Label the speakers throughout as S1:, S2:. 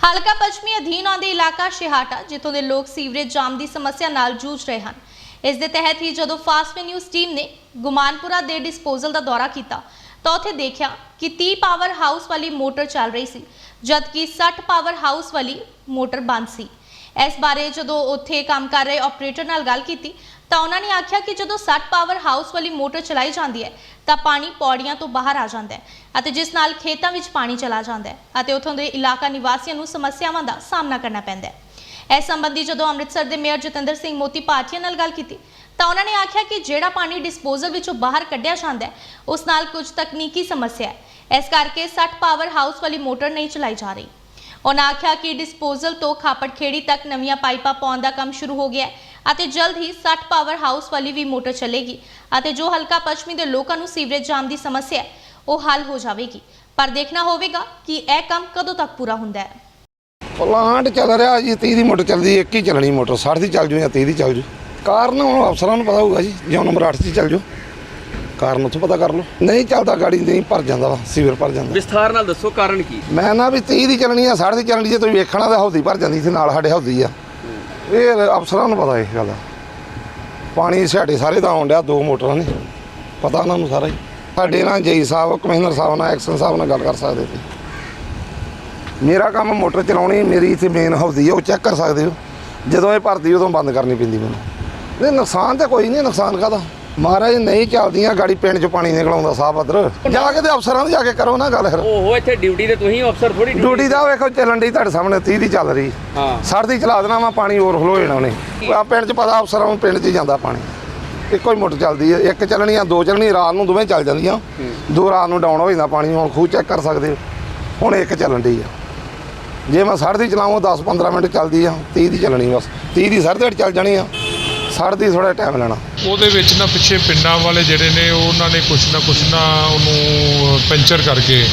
S1: ਹਲਕਾ ਪੱਛਮੀ ਅਧੀਨ ਆਉਂਦੇ ਇਲਾਕਾ ਸ਼ਿਹਾਟਾ ਜਿੱਥੋਂ ਦੇ ਲੋਕ ਸੀਵਰੇਜ ਜਾਮ ਦੀ ਸਮੱਸਿਆ ਨਾਲ ਜੂਝ ਰਹੇ ਹਨ। ਇਸ ਦੇ ਤਹਿਤ ਹੀ ਜਦੋਂ ਫਾਸਟ ਨਿਊਜ਼ ਟੀਮ ਨੇ ਗੁਮਾਨਪੁਰਾ ਦੇ ਡਿਸਪੋਜ਼ਲ ਦਾ ਦੌਰਾ ਕੀਤਾ, ਤਾਂ ਉੱਥੇ ਦੇਖਿਆ ਕਿ 30 ਪਾਵਰ ਹਾਊਸ ਵਾਲੀ ਮੋਟਰ ਚੱਲ ਰਹੀ ਸੀ, ਜਦਕਿ 60 ਪਾਵਰ ਹਾਊਸ ਵਾਲੀ ਮੋਟਰ ਬੰਦ ਸੀ। ਇਸ ਬਾਰੇ ਜਦੋਂ ਉੱਥੇ ਕੰਮ ਕਰ ਰਹੇ ਆਪਰੇਟਰ ਨਾਲ ਗੱਲ ਕੀਤੀ ਤਾਂ ਉਹਨਾਂ ਨੇ ਆਖਿਆ ਕਿ ਜਦੋਂ 60 ਪਾਵਰ ਹਾਊਸ ਵਾਲੀ ਮੋਟਰ ਚਲਾਈ ਜਾਂਦੀ ਹੈ, ਤਾਂ ਪਾਣੀ ਪੌੜੀਆਂ ਤੋਂ ਬਾਹਰ ਆ ਜਾਂਦਾ ਹੈ ਅਤੇ ਜਿਸ ਨਾਲ ਖੇਤਾਂ ਵਿੱਚ ਪਾਣੀ ਚਲਾ ਜਾਂਦਾ ਹੈ ਅਤੇ ਉੱਥੋਂ ਦੇ ਇਲਾਕਾ ਨਿਵਾਸੀਆਂ ਨੂੰ ਸਮੱਸਿਆਵਾਂ ਦਾ ਸਾਹਮਣਾ ਕਰਨਾ ਪੈਂਦਾ ਹੈ। ਇਸ ਸੰਬੰਧੀ ਜਦੋਂ ਅੰਮ੍ਰਿਤਸਰ ਦੇ ਮੇਅਰ ਜਤਿੰਦਰ ਸਿੰਘ ਮੋਤੀ ਪਾਠੀਆ ਨਾਲ ਗੱਲ ਕੀਤੀ, ਤਾਂ ਉਹਨਾਂ ਨੇ ਆਖਿਆ ਕਿ ਜਿਹੜਾ ਪਾਣੀ ਡਿਸਪੋਜ਼ਲ ਵਿੱਚੋਂ ਬਾਹਰ ਕੱਢਿਆ ਜਾਂਦਾ ਹੈ, ਉਸ ਨਾਲ ਕੁਝ ਤਕਨੀਕੀ ਸਮੱਸਿਆ ਹੈ। ਇਸ ਕਰਕੇ 60 ਪਾਵਰ ਹਾਊਸ ਵਾਲੀ ਮੋਟਰ ਨਹੀਂ ਚਲਾਈ ਜਾ ਰਹੀ। ਉਹਨਾਂ ਆਖਿਆ ਕਿ ਡਿਸਪੋਜ਼ਲ ਤੋਂ ਖਾਪੜ ਖੇੜੀ ਤੱਕ ਨਵੀਆਂ ਪਾਈਪਾਂ ਪਾਉਣ ਦਾ ਕੰਮ ਸ਼ੁਰੂ ਹੋ ਗਿਆ ਹੈ ਅਤੇ ਜਲਦ ਹੀ 60 ਪਾਵਰ ਹਾਊਸ ਵਾਲੀ ਵੀ ਮੋਟਰ ਚੱਲੇਗੀ ਅਤੇ ਜੋ ਹਲਕਾ ਪੱਛਮੀ ਦੇ ਲੋਕਾਂ ਨੂੰ ਸੀਵਰੇਜ ਜਾਮ ਦੀ ਸਮੱਸਿਆ ਹੈ ਉਹ ਹੱਲ ਹੋ ਜਾਵੇਗੀ। ਪਰ ਦੇਖਣਾ ਹੋਵੇਗਾ ਕਿ ਇਹ ਕੰਮ ਕਦੋਂ ਤੱਕ ਪੂਰਾ ਹੁੰਦਾ ਹੈ।
S2: ਪਲਾਂਟ ਚੱਲ ਰਿਹਾ ਜੀ 30 ਦੀ ਮੋਟਰ ਚੱਲਦੀ ਇੱਕ ਹੀ ਚੱਲਣੀ ਮੋਟਰ 60 ਦੀ ਚੱਲ ਜੂ ਜਾਂ 30 ਦੀ ਚੱਲ ਜੂ। ਕਾਰਨ ਹੁਣ ਅਫਸਰਾਂ ਨੂੰ ਪਤਾ ਹੋਊਗਾ ਜੀ ਜਿਉਂ ਨੰਬਰ 8 ਦੀ ਚੱਲ ਜੂ। ਕਾਰਨ ਉੱਥੋਂ ਪਤਾ ਕਰ ਲਓ। ਨਹੀਂ ਚੱਲਦਾ ਗਾੜੀ ਨਹੀਂ ਭਰ ਜਾਂਦਾ ਵਾ ਸੀਵਰ ਭਰ ਜਾਂਦਾ।
S3: ਵਿਸਥਾਰ ਨਾਲ ਦੱਸੋ ਕਾਰਨ ਕੀ?
S2: ਮੈਂ ਨਾ ਵੀ 30 ਦੀ ਚੱਲਣੀ ਆ 60 ਦੀ ਚੱਲਣੀ ਜੇ ਤੁਸੀਂ ਵੇਖਣਾ ਤਾਂ ਹੌਦੀ ਭਰ ਜਾਂਦੀ ਸੀ ਨਾਲ ਸਾਡੇ ਹੌਦੀ ਆ। ਇਹ ਅਫਸਰਾਂ ਨੂੰ ਪਤਾ ਇਹ ਗੱਲ। ਦਾ ਪਾਣੀ ਸਾਡੇ ਸਾਰੇ ਤਾਂ ਆਉਣ ਡਿਆ, ਦੋ ਮੋਟਰਾਂ ਨੇ। ਪਤਾ ਉਹਨਾਂ ਨੂੰ ਸਾਰਾ ਹੀ। ਸਾਡੇ ਨਾਲ ਜਈ ਸਾਹਿਬ, ਕਮਿਸ਼ਨਰ ਸਾਹਿਬ ਨਾਲ, ਐਕਸ਼ਨ ਸਾਹਿਬ ਨਾਲ ਗੱਲ ਕਰ ਸਕਦੇ ਸੀ। ਮੇਰਾ ਕੰਮ ਮੋਟਰ ਚਲਾਉਣੀ, ਮੇਰੀ ਇੱਥੇ ਮੇਨ ਹੌਦੀ ਹੈ ਉਹ ਚੈੱਕ ਕਰ ਸਕਦੇ ਹੋ। ਜਦੋਂ ਇਹ ਭਰਦੀ, ਉਦੋਂ ਬੰਦ ਕਰਨੀ ਪੈਂਦੀ ਮੈਨੂੰ। ਨਹੀਂ, ਨੁਕਸਾਨ ਤਾਂ ਕੋਈ ਨਹੀਂ, ਨੁਕਸਾਨ ਕਾਹਦਾ? ਮਹਾਰਾਜ ਨਹੀਂ ਚੱਲਦੀਆਂ ਗਾੜੀ ਪਿੰਡ 'ਚ ਪਾਣੀ ਨਿਕਲਾਉਂਦਾ ਸਾਫ਼ ਅਦਰ ਜਾ ਕੇ ਤੇ ਅਫਸਰਾਂ ਨੂੰ ਜਾ ਕੇ ਕਰੋ ਨਾ ਗੱਲ ਫਿਰ।
S3: ਓਹੋ ਇੱਥੇ ਡਿਊਟੀ ਤੇ ਤੁਸੀਂ ਅਫਸਰ ਥੋੜੀ
S2: ਡਿਊਟੀ ਦਾ ਵੇਖੋ ਚੱਲਣ ਦੀ ਤੁਹਾਡੇ ਸਾਹਮਣੇ 30 ਦੀ ਚੱਲ ਰਹੀ।
S3: ਹਾਂ।
S2: ਸੜ ਦੀ ਚਲਾ ਦੇਣਾ ਵਾ ਪਾਣੀ ਓਵਰਫਲੋ ਹੋ ਜਾਣਾ ਉਹਨੇ। ਆ ਪਿੰਡ 'ਚ ਪਤਾ ਅਫਸਰਾਂ ਨੂੰ ਪਿੰਡ 'ਚ ਜਾਂਦਾ ਪਾਣੀ। ਇੱਕੋ ਹੀ ਮੋਟਰ ਚੱਲਦੀ ਹੈ ਇੱਕ ਚੱਲਣੀਆਂ ਦੋ ਚੱਲਣੀਆਂ ਰਾਤ ਨੂੰ ਦੋਵੇਂ ਚੱਲ ਜਾਂਦੀਆਂ। ਦੋ ਰਾਤ ਨੂੰ ਡਾਊਨ ਹੋ ਜਾਂਦਾ ਪਾਣੀ ਹੁਣ ਖੂਹ ਚੈੱਕ ਕਰ ਸਕਦੇ ਹੋ। ਹੁਣ ਇੱਕ ਚੱਲਣ ਦੀ ਆ। ਜੇ ਮੈਂ ਸੜ ਦੀ ਚਲਾਵਾਂ 10 15 ਮਿੰਟ ਚੱਲਦੀ ਆ 30 ਦੀ ਚੱਲਣੀ ਬਸ। 30 ਦੀ ਸੜ ਦੇ ਚੱਲ ਜਾਣੀ ਆ। ਸੜ ਦੀ ਥੋੜਾ ਟਾਈਮ ਲੈਣਾ।
S4: ਉਹਦੇ ਵਿੱਚ ਨਾ ਪਿੱਛੇ ਪਿੰਡਾਂ ਵਾਲੇ ਜਿਹੜੇ ਨੇ, ਉਹਨਾਂ ਨੇ ਕੁਛ ਨਾ ਕੁਛ ਨਾ ਉਹਨੂੰ ਪੈਂਚਰ ਕਰਕੇ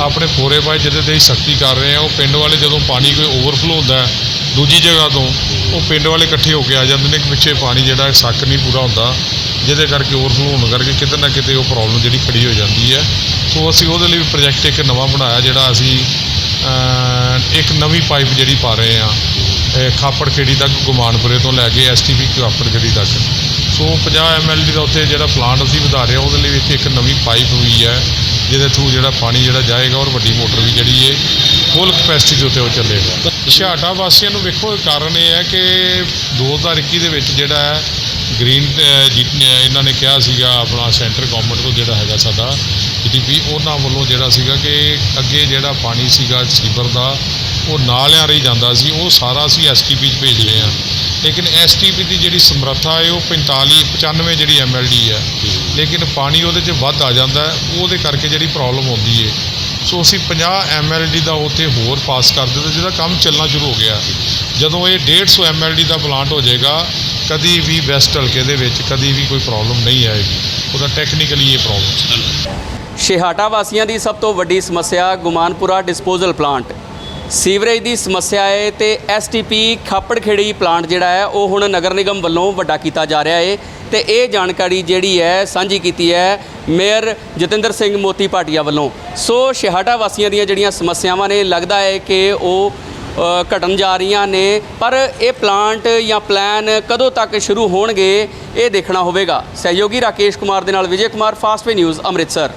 S4: ਆਪਣੇ ਫੋਰੇ ਪਾਏ ਜਿਹਦੇ ਤੇ ਸਖਤੀ ਕਰ ਰਹੇ ਆ ਉਹ ਪਿੰਡ ਵਾਲੇ ਜਦੋਂ ਪਾਣੀ ਕੋਈ ਓਵਰਫਲੋ ਹੁੰਦਾ ਦੂਜੀ ਜਗ੍ਹਾ ਤੋਂ, ਉਹ ਪਿੰਡ ਵਾਲੇ ਇਕੱਠੇ ਹੋ ਕੇ ਆ ਜਾਂਦੇ ਨੇ ਕਿ ਪਿੱਛੇ ਪਾਣੀ ਜਿਹੜਾ ਸੱਕ ਨਹੀਂ ਪੂਰਾ ਹੁੰਦਾ। ਜਿਹਦੇ ਕਰਕੇ ਓਵਰਫਲੋ ਹੋਣ ਕਰਕੇ ਕਿਤੇ ਨਾ ਕਿਤੇ ਉਹ ਪ੍ਰੋਬਲਮ ਜਿਹੜੀ ਖੜੀ ਹੋ ਜਾਂਦੀ ਹੈ। ਸੋ ਅਸੀਂ ਉਹਦੇ ਲਈ ਪ੍ਰੋਜੈਕਟ ਇੱਕ ਨਵਾਂ ਬਣਾਇਆ, ਜਿਹੜਾ ਅਸੀਂ ਇੱਕ ਨਵੀਂ ਪਾਈਪ ਜਿਹੜੀ ਪਾ ਰਹੇ ਆ ਖਾਪੜ ਖੇੜੀ ਤੱਕ, ਗੁਮਾਨਪੁਰੇ ਤੋਂ ਲੈ ਕੇ ਐਸਟੀਪੀ ਖਾਪੜ ਖੇੜੀ ਤੱਕ। ਸੋ 50 ਐਮਐਲਡੀ ਦਾ ਉੱਥੇ ਜਿਹੜਾ ਪਲਾਂਟ ਅਸੀਂ ਵਧਾ ਰਹੇ ਹਾਂ, ਉਹਦੇ ਲਈ ਇੱਥੇ ਇੱਕ ਨਵੀਂ ਪਾਈਪ ਹੋਈ ਹੈ, ਜਿਹਦੇ ਥਰੂ ਜਿਹੜਾ ਪਾਣੀ ਜਿਹੜਾ ਜਾਏਗਾ, ਔਰ ਵੱਡੀ ਮੋਟਰ ਵੀ ਜਿਹੜੀ ਹੈ ਫੁੱਲ ਕਪੈਸਿਟੀ ਦੇ ਉੱਤੇ ਉਹ ਚੱਲੇਗਾ। ਛਾਟਾ ਵਾਸੀਆਂ ਨੂੰ ਵੇਖੋ, ਕਾਰਨ ਇਹ ਹੈ ਕਿ 2021 ਦੇ ਵਿੱਚ ਜਿਹੜਾ ਹੈ ਗ੍ਰੀਨ ਜੀ- ਇਹਨਾਂ ਨੇ ਕਿਹਾ ਸੀਗਾ, ਆਪਣਾ ਸੈਂਟਰ ਗਵਰਨਮੈਂਟ ਤੋਂ ਜਿਹੜਾ ਹੈਗਾ ਸਾਡਾ ਜੀਡੀਪੀ ਉਹਨਾਂ ਵੱਲੋਂ ਜਿਹੜਾ ਸੀਗਾ ਕਿ ਅੱਗੇ ਜਿਹੜਾ ਪਾਣੀ ਸੀਗਾ, ਸੀਵਰ ਦਾ ਉਹ ਨਾਲਿਆਂ ਰਹੀ ਜਾਂਦਾ ਸੀ, ਉਹ ਸਾਰਾ ਅਸੀਂ ਐਸਟੀਪੀ 'ਚ ਭੇਜ ਰਹੇ ਹਾਂ। ਲੇਕਿਨ ਐਸਟੀਪੀ ਦੀ ਜਿਹੜੀ ਸਮਰੱਥਾ ਹੈ, ਉਹ 45 95 ਜਿਹੜੀ ਐਮਐਲਡੀ ਹੈ। ਲੇਕਿਨ ਪਾਣੀ ਉਹਦੇ 'ਚ ਵੱਧ ਆ ਜਾਂਦਾ ਉਹਦੇ ਕਰਕੇ ਜਿਹੜੀ ਪ੍ਰੋਬਲਮ ਆਉਂਦੀ ਹੈ। ਸੋ ਅਸੀਂ 50 ਐਮਐਲਡੀ ਦਾ ਉੱਥੇ ਹੋਰ ਪਾਸ ਕਰ ਦਿੱਤਾ, ਜਿਹਦਾ ਕੰਮ ਚੱਲਣਾ ਸ਼ੁਰੂ ਹੋ ਗਿਆ। ਜਦੋਂ ਇਹ 150 ਐਮਐਲਡੀ ਦਾ ਪਲਾਂਟ ਹੋ ਜਾਏਗਾ, ਕਦੀ ਵੀ ਵੈਸਟ ਹਲਕੇ ਦੇ ਵਿੱਚ ਕਦੀ ਵੀ ਕੋਈ ਪ੍ਰੋਬਲਮ ਨਹੀਂ ਆਏਗੀ। ਉਹਦਾ ਟੈਕਨੀਕਲੀ ਇਹ ਪ੍ਰੋਬਲਮ
S3: ਸ਼ਿਹਾਟਾ ਵਾਸੀਆਂ ਦੀ ਸਭ ਤੋਂ ਵੱਡੀ ਸਮੱਸਿਆ ਗੁਮਾਨਪੁਰਾ ਡਿਸਪੋਜ਼ਲ ਪਲਾਂਟ ਸੀਵਰੇਜ ਦੀ ਸਮੱਸਿਆ ਹੈ ਤੇ ਐਸਟੀਪੀ ਖਾਪੜਖੇੜੀ ਪਲਾਂਟ ਜਿਹੜਾ ਹੈ, ਉਹ ਹੁਣ ਨਗਰ ਨਿਗਮ ਵੱਲੋਂ ਵੱਡਾ ਕੀਤਾ ਜਾ ਰਿਹਾ ਹੈ ਤੇ ਇਹ ਜਾਣਕਾਰੀ ਜਿਹੜੀ ਹੈ, ਸਾਂਝੀ ਕੀਤੀ ਹੈ ਮੇਅਰ ਜਤਿੰਦਰ ਸਿੰਘ ਮੋਤੀ ਭਾਟੀਆ ਵੱਲੋਂ। ਸੋ ਸ਼ਿਹਾਟਾ ਵਾਸੀਆਂ ਦੀਆਂ ਜਿਹੜੀਆਂ ਸਮੱਸਿਆਵਾਂ ਨੇ, ਲੱਗਦਾ ਹੈ ਕਿ ਉਹ ਘਟਣ ਜਾ ਰਹੀਆਂ ਨੇ, ਪਰ ਇਹ ਪਲਾਂਟ ਜਾਂ ਪਲਾਨ ਕਦੋਂ ਤੱਕ ਸ਼ੁਰੂ ਹੋਣਗੇ, ਇਹ ਦੇਖਣਾ ਹੋਵੇਗਾ। ਸਹਿਯੋਗੀ ਰਾਕੇਸ਼ ਕੁਮਾਰ ਦੇ ਨਾਲ ਵਿਜੇ ਕੁਮਾਰ ਫਾਸਟ ਨਿਊਜ਼ ਅੰਮ੍ਰਿਤਸਰ।